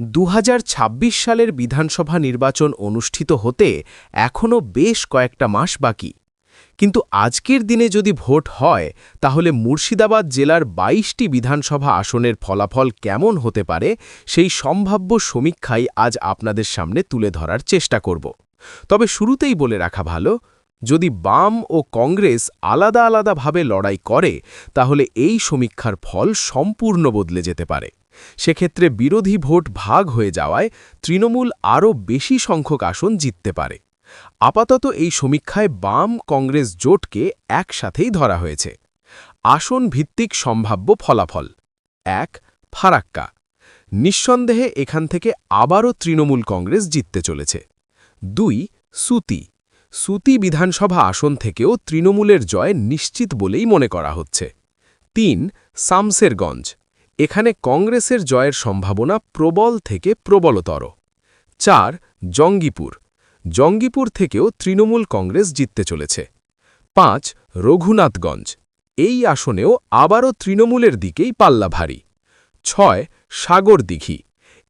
দু হাজার ছাব্বিশ সালের বিধানসভা নির্বাচন অনুষ্ঠিত হতে এখনও বেশ কয়েকটা মাস বাকি। কিন্তু আজকের দিনে যদি ভোট হয়, তাহলে মুর্শিদাবাদ জেলার ২২টি বিধানসভা আসনের ফলাফল কেমন হতে পারে সেই সম্ভাব্য সমীক্ষাই আজ আপনাদের সামনে তুলে ধরার চেষ্টা করব। তবে শুরুতেই বলে রাখা ভালো যদি বাম ও কংগ্রেস আলাদা আলাদাভাবে লড়াই করে, তাহলে এই সমীক্ষার ফল সম্পূর্ণ বদলে যেতে পারে। সেক্ষেত্রে বিরোধী ভোট ভাগ হয়ে যাওয়ায় তৃণমূল আরও বেশি সংখ্যক আসন জিততে পারে। আপাতত এই সমীক্ষায় বাম কংগ্রেস জোটকে একসাথেই ধরা হয়েছে। আসন ভিত্তিক সম্ভাব্য ফলাফল এক, ফারাক্কা। নিঃসন্দেহে এখান থেকে আবারও তৃণমূল কংগ্রেস জিততে চলেছে। দুই, সুতি। সুতি বিধানসভা আসন থেকেও তৃণমূলের জয় নিশ্চিত বলেই মনে করা হচ্ছে। তিন সামসেরগঞ্জ এখানে কংগ্রেসের জয়ের সম্ভাবনা প্রবল থেকে প্রবলতর। চার, জঙ্গিপুর। জঙ্গিপুর থেকেও তৃণমূল কংগ্রেস জিততে চলেছে। পাঁচ, রঘুনাথগঞ্জ। এই আসনেও আবারও তৃণমূলের দিকেই পাল্লা ভারী ছয়, সাগরদিঘি।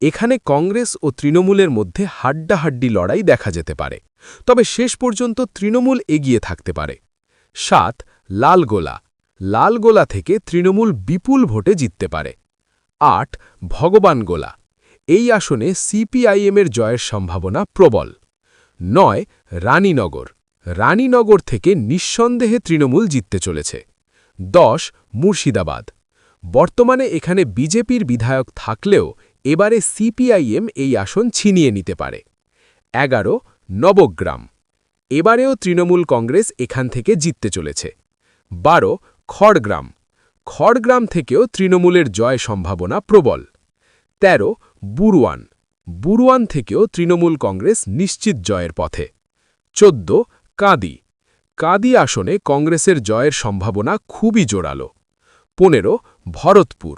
এখানে কংগ্রেস ও তৃণমূলের মধ্যে হাড্ডাহাড্ডি লড়াই দেখা যেতে পারে। তবে শেষ পর্যন্ত তৃণমূল এগিয়ে থাকতে পারে। সাত, লালগোলা। লালগোলা থেকে তৃণমূল বিপুল ভোটে জিততে পারে। আট ভগবানগোলা এই আসনে সিপিআইএমের জয়ের সম্ভাবনা প্রবল। নয়, রানীনগর। রানীনগর থেকে নিঃসন্দেহে তৃণমূল জিততে চলেছে। দশ, মুর্শিদাবাদ। বর্তমানে এখানে বিজেপির বিধায়ক থাকলেও এবারে সিপিআইএম এই আসন ছিনিয়ে নিতে পারে। এগারো, নবগ্রাম। এবারেও তৃণমূল কংগ্রেস এখান থেকে জিততে চলেছে। বারো, খড়গ্রাম। খড়গ্রাম থেকেও তৃণমূলের জয় সম্ভাবনা প্রবল। ১৩ বুরুয়ান। বুরুয়ান থেকেও তৃণমূল কংগ্রেস নিশ্চিত জয়ের পথে। চোদ্দ, কাঁদি। কাঁদি আসনে কংগ্রেসের জয়ের সম্ভাবনা খুবই জোরালো। পনেরো, ভরতপুর।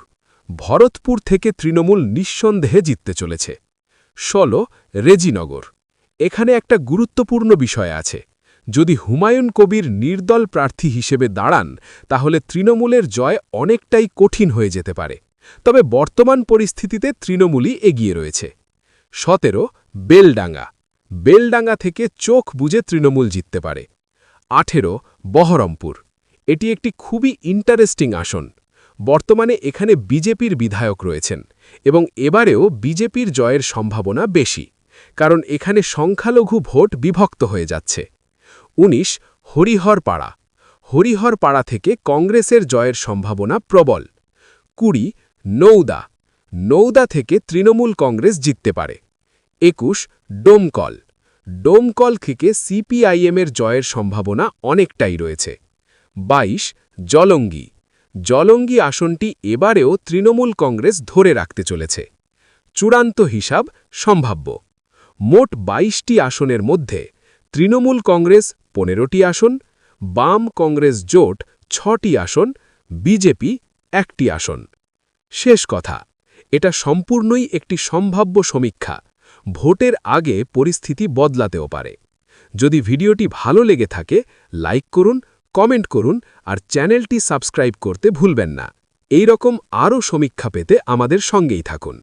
ভরতপুর থেকে তৃণমূল নিঃসন্দেহে জিততে চলেছে। ষোলো, রেজিনগর। এখানে একটা গুরুত্বপূর্ণ বিষয় আছে। যদি হুমায়ুন কবির নির্দল প্রার্থী হিসেবে দাঁড়ান, তাহলে তৃণমূলের জয় অনেকটাই কঠিন হয়ে যেতে পারে। তবে বর্তমান পরিস্থিতিতে তৃণমূলই এগিয়ে রয়েছে। সতেরো, বেলডাঙ্গা। বেলডাঙ্গা থেকে চোখ বুঝে তৃণমূল জিততে পারে। আঠেরো, বহরমপুর। এটি একটি খুবই ইন্টারেস্টিং আসন। বর্তমানে এখানে বিজেপির বিধায়ক রয়েছেন এবং এবারেও বিজেপির জয়ের সম্ভাবনা বেশি, কারণ এখানে সংখ্যালঘু ভোট বিভক্ত হয়ে যাচ্ছে। ১৯ হরিহরপাড়া। হরিহরপাড়া থেকে কংগ্রেসের জয়ের সম্ভাবনা প্রবল। কুড়ি নৌদা নৌদা থেকে তৃণমূল কংগ্রেস জিততে পারে। একুশ, ডোমকল। ডোমকল থেকে সিপিআইএমের জয়ের সম্ভাবনা অনেকটাই রয়েছে। ২২ জলঙ্গি। জলঙ্গি আসনটি এবারেও তৃণমূল কংগ্রেস ধরে রাখতে চলেছে। চূড়ান্ত হিসাব সম্ভাব্য। মোট ২২টি আসনের মধ্যে তৃণমূল কংগ্রেস পনেরোটি আসন, বাম কংগ্রেস জোট ছটি আসন, বিজেপি একটি আসন। শেষ কথা, এটা সম্পূর্ণই একটি সম্ভাব্য সমীক্ষা। ভোটের আগে পরিস্থিতি বদলাতেও পারে। যদি ভিডিওটি ভালো লেগে থাকে, লাইক করুন কমেন্ট করুন আর চ্যানেলটি সাবস্ক্রাইব করতে ভুলবেন না। এই রকম আরও সমীক্ষা পেতে আমাদের সঙ্গেই থাকুন।